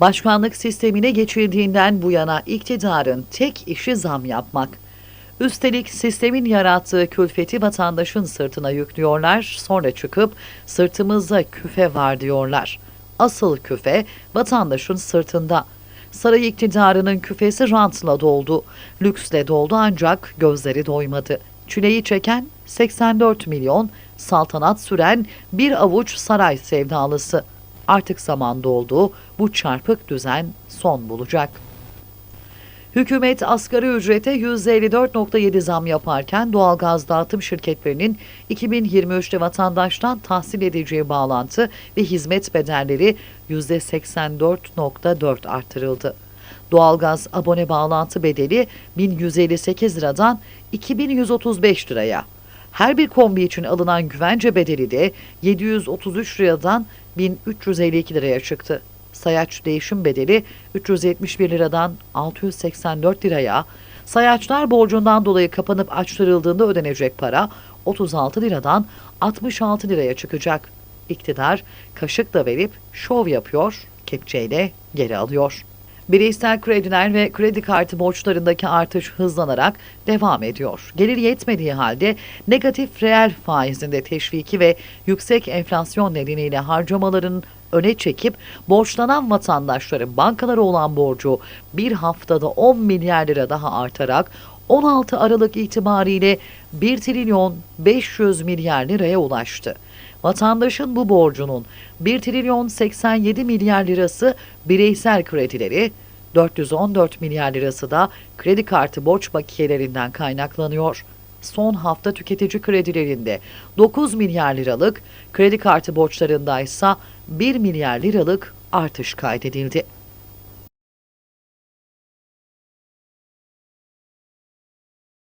Başkanlık sistemine geçildiğinden bu yana iktidarın tek işi zam yapmak. Üstelik sistemin yarattığı külfeti vatandaşın sırtına yüklüyorlar, sonra çıkıp sırtımızda küfe var diyorlar. Asıl küfe vatandaşın sırtında. Saray iktidarının küfesi rantla doldu. Lüksle doldu ancak gözleri doymadı. Çileyi çeken 84 milyon, saltanat süren bir avuç saray sevdalısı. Artık zaman doldu, bu çarpık düzen son bulacak. Hükümet asgari ücrete %54.7 zam yaparken doğalgaz dağıtım şirketlerinin 2023'te vatandaştan tahsil edeceği bağlantı ve hizmet bedelleri %84.4 artırıldı. Doğalgaz abone bağlantı bedeli 1158 liradan 2135 liraya. Her bir kombi için alınan güvence bedeli de 733 liradan 1352 liraya çıktı. Sayaç değişim bedeli 371 liradan 684 liraya, sayaçlar borcundan dolayı kapanıp açtırıldığında ödenecek para 36 liradan 66 liraya çıkacak. İktidar kaşıkla verip şov yapıyor, kepçeyle geri alıyor. Bireysel krediler ve kredi kartı borçlarındaki artış hızlanarak devam ediyor. Gelir yetmediği halde negatif reel faizinde teşviki ve yüksek enflasyon nedeniyle harcamaların öne çekip borçlanan vatandaşların bankalara olan borcu bir haftada 10 milyar lira daha artarak 16 Aralık itibariyle 1 trilyon 500 milyar liraya ulaştı. Vatandaşın bu borcunun 1 trilyon 87 milyar lirası bireysel kredileri, 414 milyar lirası da kredi kartı borç bakiyelerinden kaynaklanıyor. Son hafta tüketici kredilerinde 9 milyar liralık, kredi kartı borçlarında ise 1 milyar liralık artış kaydedildi.